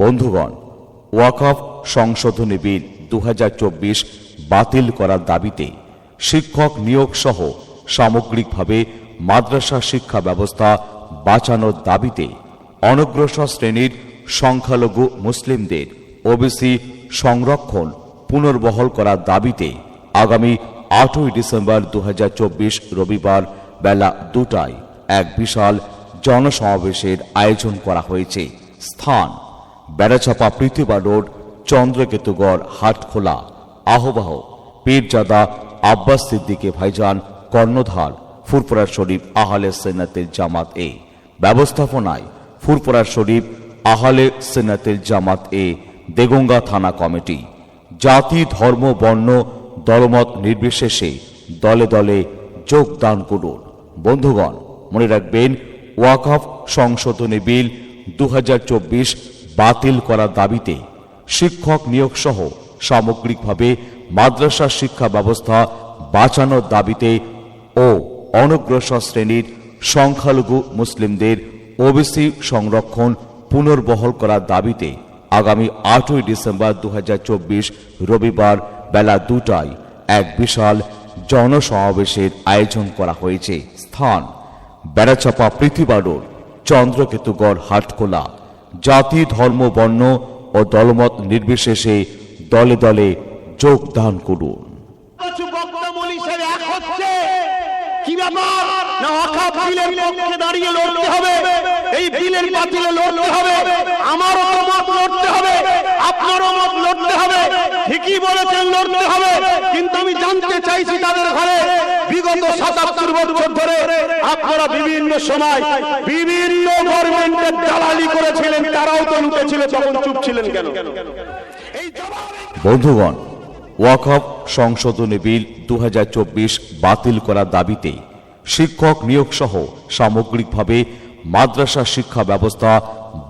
বন্ধুগণ, ওয়াকফ সংশোধনী বিল দু হাজার চব্বিশ বাতিল করার দাবিতে শিক্ষক নিয়োগ সহ সামগ্রিকভাবে মাদ্রাসা শিক্ষা ব্যবস্থা বাঁচানোর দাবিতে অনগ্রসর শ্রেণির সংখ্যালঘু মুসলিমদের ওবিসি সংরক্ষণ পুনর্বহল করার দাবিতে আগামী আটই ডিসেম্বর দু হাজার চব্বিশ রবিবার বেলা দুটায় এক বিশাল জনসমাবেশের আয়োজন করা হয়েছে। স্থান বেড়াচাপা পৃথিবা রোড, চন্দ্রকেতুগড়, হাটখোলা। আহ্বাহক পীরজাদা আব্বাস সিদ্দিকে ভাইজান, কর্ণধার ফুরপুরা শরীফ আহলে সেনাতের জামাত এ। ব্যবস্থাপনায় ফুরপুরা শরীফ আহলে সেনাতের জামাত এ, দেগঙ্গা থানা কমিটি। জাতি, ধর্ম, বর্ণ, দলমত নির্বিশেষে দলে দলে যোগদান করুন। বন্ধুগণ, মনে রাখবেন, ওয়াকফ সংশোধনী বিল দু হাজার চব্বিশ বাতিল করার দাবিতে শিক্ষক নিয়োগ সহ সামগ্রিকভাবে মাদ্রাসা শিক্ষা ব্যবস্থা বাঁচানোর দাবিতে ও অনগ্রসর শ্রেণির সংখ্যালঘু মুসলিমদের ওবিসি সংরক্ষণ পুনর্বহল করার দাবিতে আগামী আটই ডিসেম্বর দু হাজার চব্বিশ রবিবার বেলা দুটায় এক বিশাল জনসমাবেশের আয়োজন করা হয়েছে। স্থান, বেড়াচাপা পৃথিবা চন্দ্রকেতুগড় হাটখোলা জাতি, ধর্ম, বর্ণ ও দলমত নির্বিশেষে দলে দলে যোগদান করুন। না দাঁড়িয়ে হবে? এই হবে? আমারও লড়তে হবে হবে। হবে। কিন্তু আমি জানতে চাইছি তাদের ঘরে বিগত সাতাত্তর বছর ধরে আপনারা বিভিন্ন সময় বিভিন্ন গভর্নমেন্টের দালালি করেছিলেন তারাও তো লুটেছিল তখন চুপ ছিলেন কেন? বন্ধুগণ ওয়াকফ সংশোধনী বিল দু হাজার চব্বিশ বাতিল করার দাবিতে শিক্ষক নিয়োগ সহ সামগ্রিকভাবে মাদ্রাসা শিক্ষা ব্যবস্থা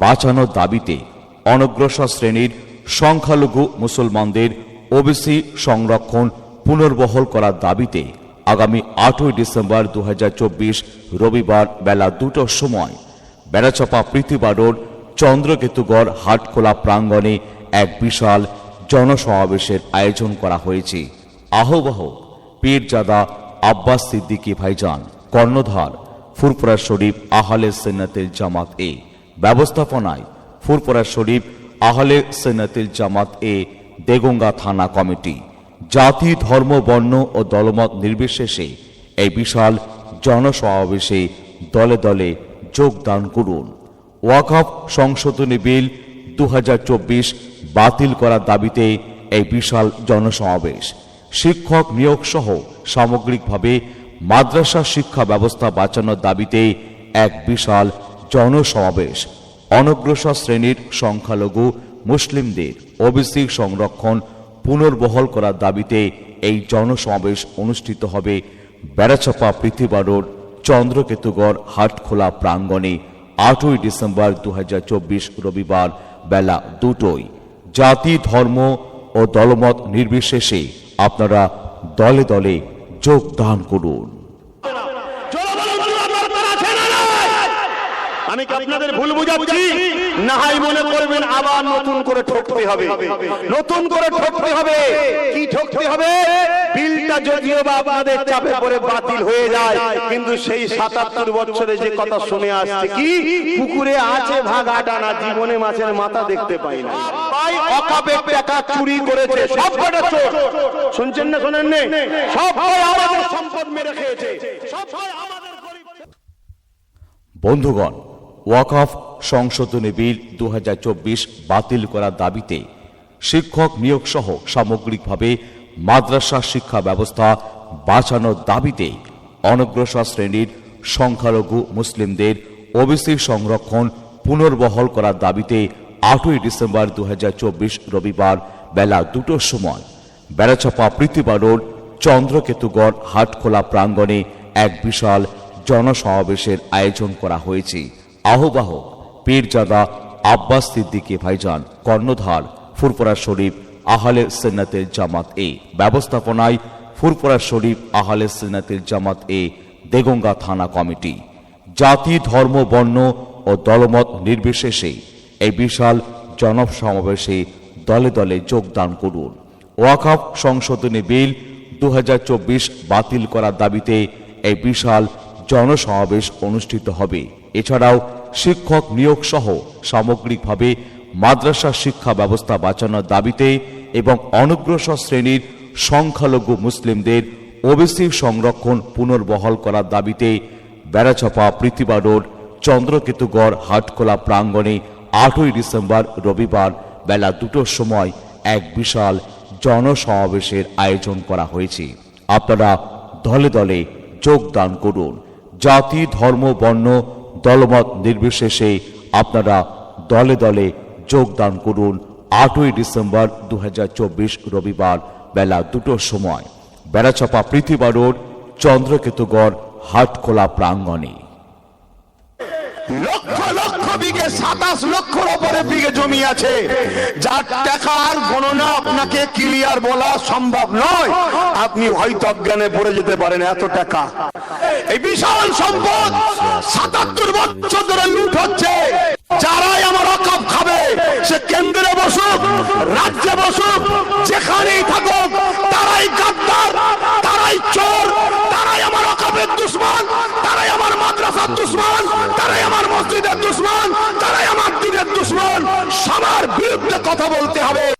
বাঁচানোর দাবিতে অনগ্রসর শ্রেণির সংখ্যালঘু মুসলমানদের ওবিসি সংরক্ষণ পুনর্বহল করার দাবিতে আগামী আটই ডিসেম্বর দু হাজার চব্বিশ রবিবার বেলা দুটোর সময় বেড়াচাপা পৃথিবা রোড, চন্দ্রকেতুগড় হাটখোলা প্রাঙ্গণে এক বিশাল জনসমাবেশের আয়োজন করা হয়েছে। আহ্বাহক পীরজাদা আব্বাস সিদ্দিকী ভাইজান, কর্ণধার ফুরপুরা শরীফ আহলে সেনাতের জামাত এ, ব্যবস্থাপনায় ফুরপুরা শরীফ আহলে সেনাতের জামাত এ, দেগঙ্গা থানা কমিটি। জাতি, ধর্ম, বর্ণ ও দলমত নির্বিশেষে এই বিশাল জনসমাবেশে দলে দলে যোগদান করুন। ওয়াকফ সংশোধনী বিল দু হাজার চব্বিশ বাতিল করার দাবিতে এই বিশাল জনসমাবেশ। শিক্ষক নিয়োগ সহ সামগ্রিকভাবে মাদ্রাসা শিক্ষা ব্যবস্থা বাঁচানোর দাবিতে এক বিশাল জনসমাবেশ। অনগ্রসর শ্রেণির সংখ্যালঘু, মুসলিমদের ওবিসি সংরক্ষণ পুনর্বহল করার দাবিতে এই জনসমাবেশ অনুষ্ঠিত হবে বেড়াচাপা পৃথিবা রোড, চন্দ্রকেতুগড়, হাটখোলা প্রাঙ্গণে আটই ডিসেম্বর দু হাজার চব্বিশ রবিবার বেলা দুটোই জাতি, ধর্ম ও দলমত নির্বিশেষে আপনারা দলে দলে যোগদান করুন। আমি কি আপনাদের ভুল বুঝাচ্ছি? না হয় মনে করবেন আবার নতুন করে ঠকতে হবে। নতুন করে ঠকতে হবে। কি ঠকতে হবে? বিলটা যদিও বা আপনাদের চাপে পড়ে বাতিল হয়ে যায় কিন্তু সেই সাতাত্তর বছরে যে কথা শুনে আসছে কি? পুকুরে আছে ভাগা ডানা জীবনে মাছের মাথা দেখতে পাই না। ভাই অকাপে টাকা চুরি করেছে সব কটা চোর শুনছেন না শোনেন নে? সব আমাদের সম্পদ মেরে খেয়েছে। সব আমাদের গরিব বন্ধুগণ ওয়াকফ সংশোধনী বিল দু হাজার চব্বিশ বাতিল করার দাবিতে শিক্ষক নিয়োগ সহ সামগ্রিকভাবে মাদ্রাসা শিক্ষা ব্যবস্থা বাঁচানোর দাবিতে অনগ্রসর শ্রেণির সংখ্যালঘু মুসলিমদের ওবিসি সংরক্ষণ পুনর্বহল করার দাবিতে আটই ডিসেম্বর দু হাজার চব্বিশ রবিবার বেলা দুটোর সময় বেড়াচাপা প্রীতিবা রোড, চন্দ্রকেতুগড় হাটখোলা প্রাঙ্গণে এক বিশাল জনসমাবেশের আয়োজন করা হয়েছে। আহ্বাহক পীরজাদা আব্বাস সিদ্দিকী ভাইজান, কর্ণধার ফুরপুরা শরীফ, আহলে সেনাতের জামাত এ। ব্যবস্থাপনায় ফুরপুরা শরীফ, আহলে সেনাতের জামাত এ, দেগঙ্গা থানা কমিটি। জাতি, ধর্ম, বর্ণ ও দলমত নির্বিশেষে এই বিশাল জনসমাবেশে দলে দলে যোগদান করুন। ওয়াকাফ সংশোধনী বিল দু হাজার চব্বিশ বাতিল করার দাবিতে এই বিশাল জনসমাবেশ অনুষ্ঠিত হবে। এছাড়াও শিক্ষক নিয়োগ সহ সামগ্রিকভাবে মাদ্রাসা শিক্ষা ব্যবস্থা বাঁচানোর দাবিতে এবং অনগ্রসর শ্রেণির সংখ্যালঘু মুসলিমদের ওবিসি সংরক্ষণ পুনর্বহাল করার দাবিতে বেড়াচাপা প্রীতিবা রোড, চন্দ্রকেতুগড়, হাটখোলা প্রাঙ্গণে আটই ডিসেম্বর রবিবার বেলা দুটোর সময় এক বিশাল জনসমাবেশের আয়োজন করা হয়েছে। আপনারা দলে দলে যোগদান করুন। জাতি, ধর্ম, বর্ণ দলমত নির্বিশেষে আপনারা দলে দলে যোগদান করুন আটই ডিসেম্বর দু হাজার চব্বিশ রবিবার বেলা দুটোর সময়। বেড়াচাপা পৃথিবী রোড, চন্দ্রকেতুগড়, হাটখোলা প্রাঙ্গণে। লক্ষ লক্ষ বিঘে, সাতাশ লক্ষর বিঘে জমি আছে। যার টাকার গণনা আপনাকে ক্লিয়ার বলা সম্ভব নয়। আপনি হয়তো অজ্ঞানে পড়ে যেতে পারেন, এত টাকা। এই বিশাল সম্পদ সাতাত্তর বছর ধরে লুট হচ্ছে। যারাই আমার অকাপ খাবে, সে কেন্দ্রে বসুক, রাজ্যে বসুক, যেখানেই থাকুক, তারাই গাদ্দার কথা বলতে হবে।